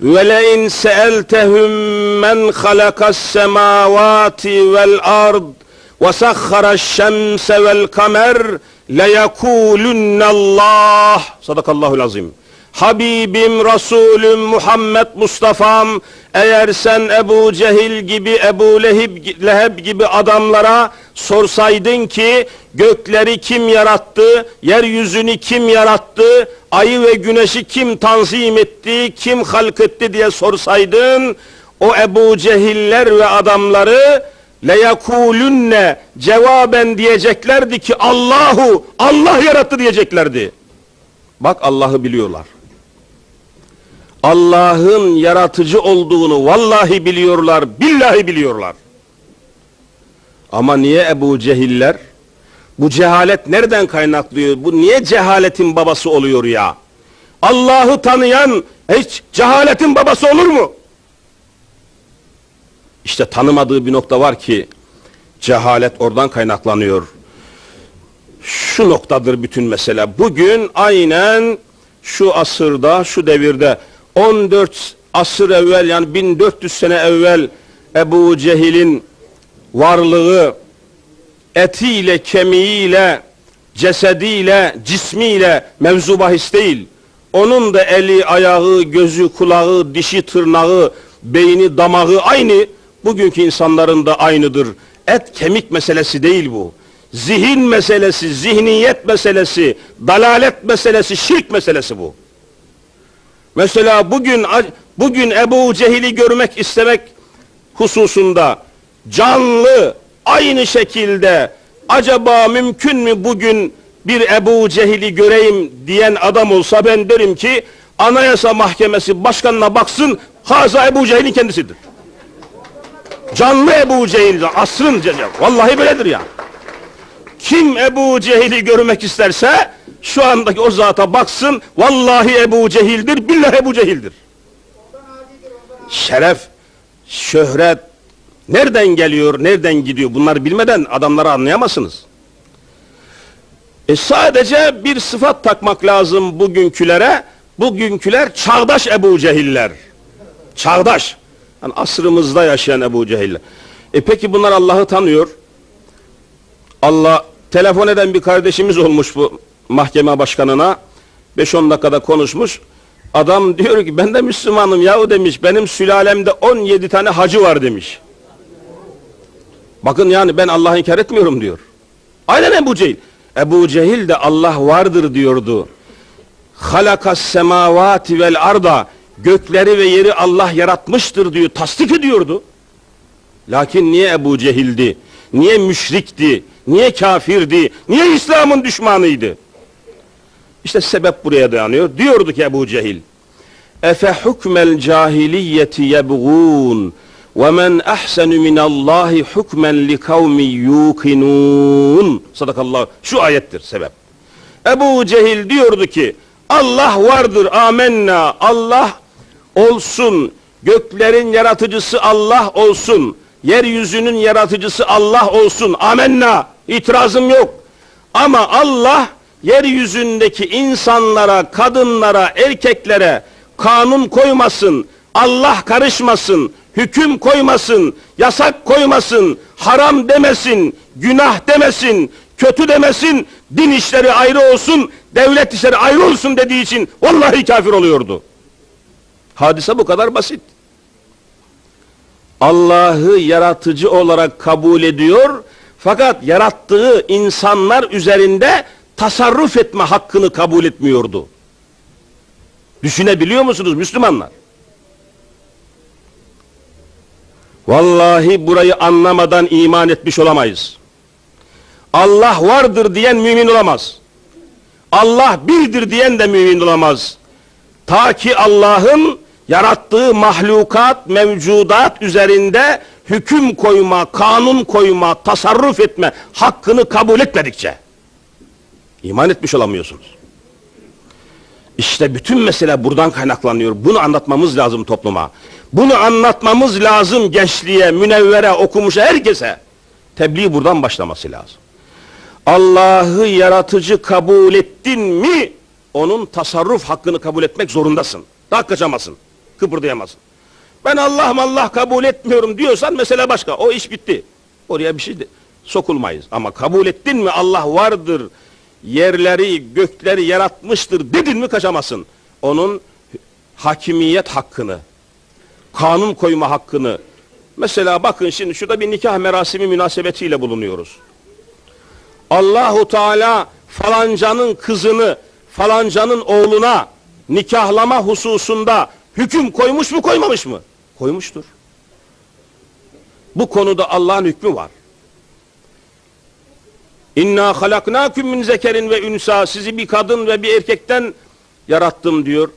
وَلَاِنْ سَأَلْتَهُمْ مَنْ خَلَقَ السَّمَاوَاتِ وَالْأَرْضِ وَسَخَّرَ الشَّمْسَ وَالْقَمَرِ لَيَكُولُنَّ اللّٰهِ Sadakallahu azim. Habibim, Resulüm, Muhammed Mustafa'm eğer sen Ebu Cehil gibi, Ebu Leheb, Leheb gibi adamlara sorsaydın ki gökleri kim yarattı, yeryüzünü kim yarattı, ayı ve güneşi kim tanzim etti, kim halk etti diye sorsaydın o Ebu Cehiller ve adamları leyekulünne cevaben diyeceklerdi ki Allahu Allah yarattı diyeceklerdi. Bak Allah'ı biliyorlar. Allah'ın yaratıcı olduğunu vallahi biliyorlar, billahi biliyorlar. Ama niye Ebu Cehiller? Bu cehalet nereden kaynaklıyor? Bu niye cehaletin babası oluyor ya? Allah'ı tanıyan hiç cehaletin babası olur mu? İşte tanımadığı bir nokta var ki cehalet oradan kaynaklanıyor. Şu noktadır bütün mesele. Bugün aynen şu asırda, şu devirde 14 asır evvel yani 1400 sene evvel Ebu Cehil'in varlığı etiyle, kemiğiyle, cesediyle, cismiyle mevzu bahis değil. Onun da eli, ayağı, gözü, kulağı, dişi, tırnağı, beyni, damağı aynı. Bugünkü insanların da aynıdır. Et kemik meselesi değil bu. Zihin meselesi, zihniyet meselesi, dalalet meselesi, şirk meselesi bu. Mesela bugün bugün Ebu Cehil'i görmek istemek hususunda canlı aynı şekilde acaba mümkün mü bugün bir Ebu Cehil'i göreyim diyen adam olsa ben derim ki Anayasa Mahkemesi başkanına baksın haza Ebu Cehil'in kendisidir. Canlı Ebu Cehil, asrın Cehil. Vallahi böyledir ya. Kim Ebu Cehil'i görmek isterse şu andaki o zata baksın vallahi Ebu Cehil'dir, billahi Ebu Cehil'dir. Şeref, şöhret nereden geliyor, nereden gidiyor bunları bilmeden adamları anlayamazsınız. E sadece bir sıfat takmak lazım bugünkülere. Bugünküler çağdaş Ebu Cehiller. Çağdaş. Yani asrımızda yaşayan Ebu Cehiller. E peki bunlar Allah'ı tanıyor. Allah telefon eden bir kardeşimiz olmuş bu mahkeme başkanına. 5-10 dakikada konuşmuş. Adam diyor ki ben de Müslümanım yahu demiş. Benim sülalemde 17 tane hacı var demiş. Bakın yani ben Allah'ı inkar etmiyorum diyor. Aynen Ebu Cehil. Ebu Cehil de Allah vardır diyordu. Halakas semavati vel arda gökleri ve yeri Allah yaratmıştır diyor. Tasdik ediyordu. Lakin niye Ebu Cehil'di? Niye müşrikti? Niye kafirdi? Niye İslam'ın düşmanıydı? İşte sebep buraya dayanıyor. Diyordu ki Ebu Cehil. Efe hukmel cahiliyeti yebğun ve men ahsenu minallahi hukmen li kavmi yuqinun. Sadakallah. Şu ayettir sebep. Ebu Cehil diyordu ki Allah vardır amenna. Allah olsun. Göklerin yaratıcısı Allah olsun. Yeryüzünün yaratıcısı Allah olsun. Amenna. İtirazım yok. Ama Allah yeryüzündeki insanlara, kadınlara, erkeklere kanun koymasın. Allah karışmasın. Hüküm koymasın. Yasak koymasın. Haram demesin. Günah demesin. Kötü demesin. Din işleri ayrı olsun. Devlet işleri ayrı olsun dediği için vallahi kafir oluyordu. Hadise bu kadar basit. Allah'ı yaratıcı olarak kabul ediyor fakat yarattığı insanlar üzerinde tasarruf etme hakkını kabul etmiyordu. Düşünebiliyor musunuz Müslümanlar? Vallahi burayı anlamadan iman etmiş olamayız. Allah vardır diyen mümin olamaz. Allah birdir diyen de mümin olamaz. Ta ki Allah'ın yarattığı mahlukat, mevcudat üzerinde hüküm koyma, kanun koyma, tasarruf etme hakkını kabul etmedikçe iman etmiş olamıyorsunuz. İşte bütün mesele buradan kaynaklanıyor. Bunu anlatmamız lazım topluma. Bunu anlatmamız lazım gençliğe, münevvere, okumuşa, herkese. Tebliğ buradan başlaması lazım. Allah'ı yaratıcı kabul ettin mi onun tasarruf hakkını kabul etmek zorundasın. Daha kaçamazsın. kıpırdayamazsın. Ben Allah Allah kabul etmiyorum diyorsan mesele başka. O iş bitti. Oraya bir şey de sokulmayız. Ama kabul ettin mi Allah vardır, yerleri, gökleri yaratmıştır dedin mi kaçamazsın. Onun hakimiyet hakkını, kanun koyma hakkını. Mesela bakın şimdi şurada bir nikah merasimi münasebetiyle bulunuyoruz. Allahu Teala falancanın kızını falancanın oğluna nikahlama hususunda hüküm koymuş mu koymamış mı? Koymuştur. Bu konuda Allah'ın hükmü var. İnna halaknakum min zekerin ve ünsa sizi bir kadın ve bir erkekten yarattım diyor.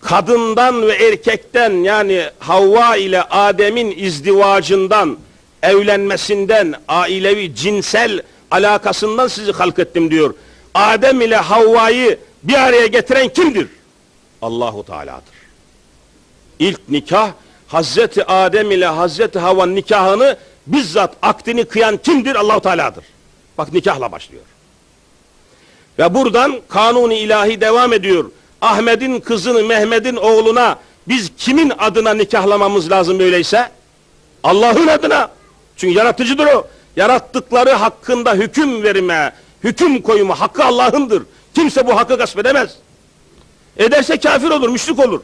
Kadından ve erkekten yani Havva ile Adem'in izdivacından, evlenmesinden, ailevi cinsel alakasından sizi halk ettim diyor. Adem ile Havva'yı bir araya getiren kimdir? Allahu Teala'dır. İlk nikah Hazreti Adem ile Hazreti Havva'nın nikahını bizzat akdini kıyan kimdir? Allahu Teala'dır. Bak nikahla başlıyor. Ve buradan kanuni ilahi devam ediyor. Ahmet'in kızını Mehmet'in oğluna biz kimin adına nikahlamamız lazım öyleyse? Allah'ın adına. Çünkü yaratıcıdır o. Yarattıkları hakkında hüküm verme, hüküm koyma hakkı Allah'ındır. Kimse bu hakkı gasp edemez. Ederse kafir olur, müşrik olur.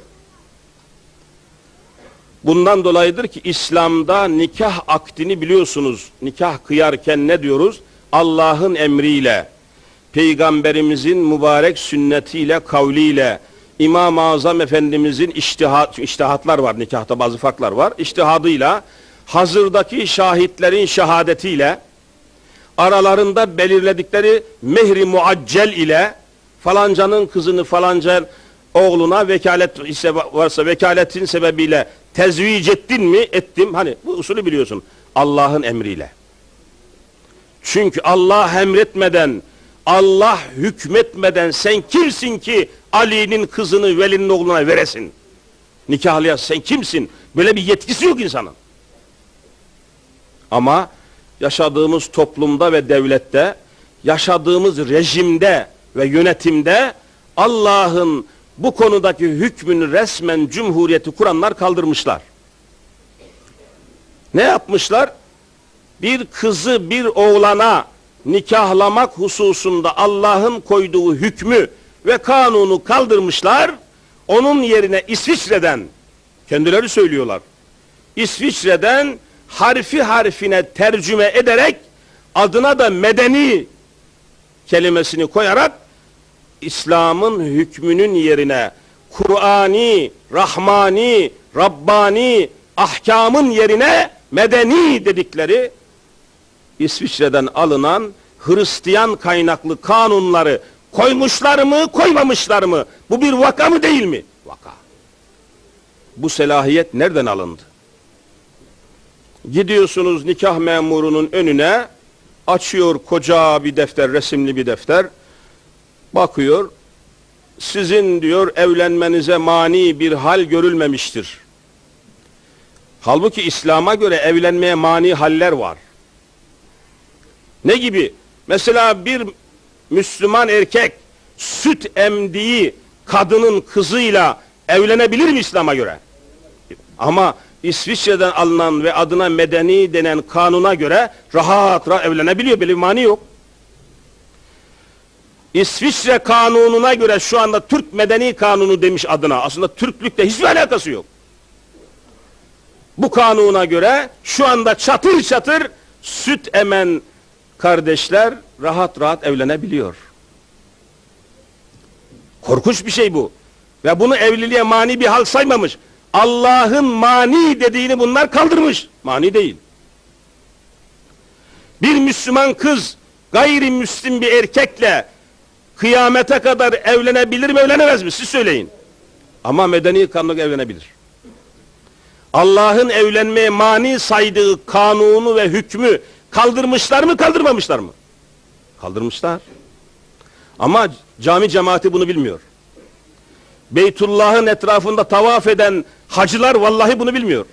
Bundan dolayıdır ki İslam'da nikah akdini biliyorsunuz. Nikah kıyarken ne diyoruz? Allah'ın emriyle, Peygamberimizin mübarek sünnetiyle, kavliyle, İmam-ı Azam Efendimizin iştihat, iştihatlar var nikahta bazı farklar var. İştihadıyla, hazırdaki şahitlerin şehadetiyle, aralarında belirledikleri mehri muaccel ile falancanın kızını falanca oğluna vekalet ise varsa vekaletin sebebiyle tezvic ettin mi? Ettim. Hani bu usulü biliyorsun. Allah'ın emriyle. Çünkü Allah emretmeden, Allah hükmetmeden sen kimsin ki Ali'nin kızını Veli'nin oğluna veresin? Nikahlıya sen kimsin? Böyle bir yetkisi yok insanın. Ama yaşadığımız toplumda ve devlette, yaşadığımız rejimde ve yönetimde Allah'ın bu konudaki hükmünü resmen cumhuriyeti kuranlar kaldırmışlar. Ne yapmışlar? Bir kızı bir oğlana nikahlamak hususunda Allah'ın koyduğu hükmü ve kanunu kaldırmışlar. Onun yerine İsviçre'den kendileri söylüyorlar. İsviçre'den harfi harfine tercüme ederek adına da medeni kelimesini koyarak İslam'ın hükmünün yerine Kur'ani, Rahmani, Rabbani ahkamın yerine medeni dedikleri İsviçre'den alınan Hristiyan kaynaklı kanunları koymuşlar mı, koymamışlar mı? Bu bir vaka mı değil mi? Vaka. Bu selahiyet nereden alındı? Gidiyorsunuz nikah memurunun önüne, açıyor koca bir defter, resimli bir defter. Bakıyor, sizin diyor evlenmenize mani bir hal görülmemiştir. Halbuki İslam'a göre evlenmeye mani haller var. Ne gibi? Mesela bir Müslüman erkek süt emdiği kadının kızıyla evlenebilir mi İslam'a göre? Ama İsviçre'den alınan ve adına medeni denen kanuna göre rahat rahat evlenebiliyor. Böyle bir mani yok. İsviçre kanununa göre şu anda Türk medeni kanunu demiş adına. Aslında Türklükle hiçbir alakası yok. Bu kanuna göre şu anda çatır çatır süt emen kardeşler rahat rahat evlenebiliyor. Korkunç bir şey bu. Ve bunu evliliğe mani bir hal saymamış. Allah'ın mani dediğini bunlar kaldırmış. Mani değil. Bir Müslüman kız gayrimüslim bir erkekle kıyamete kadar evlenebilir mi evlenemez mi? Siz söyleyin. Ama medeni kanunla evlenebilir. Allah'ın evlenmeye mani saydığı kanunu ve hükmü kaldırmışlar mı kaldırmamışlar mı? Kaldırmışlar. Ama cami cemaati bunu bilmiyor. Beytullah'ın etrafında tavaf eden hacılar vallahi bunu bilmiyor.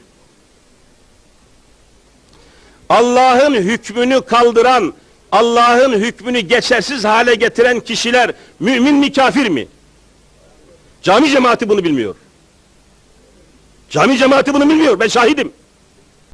Allah'ın hükmünü kaldıran, Allah'ın hükmünü geçersiz hale getiren kişiler mümin mi kafir mi? Cami cemaati bunu bilmiyor. Cami cemaati bunu bilmiyor. Ben şahidim.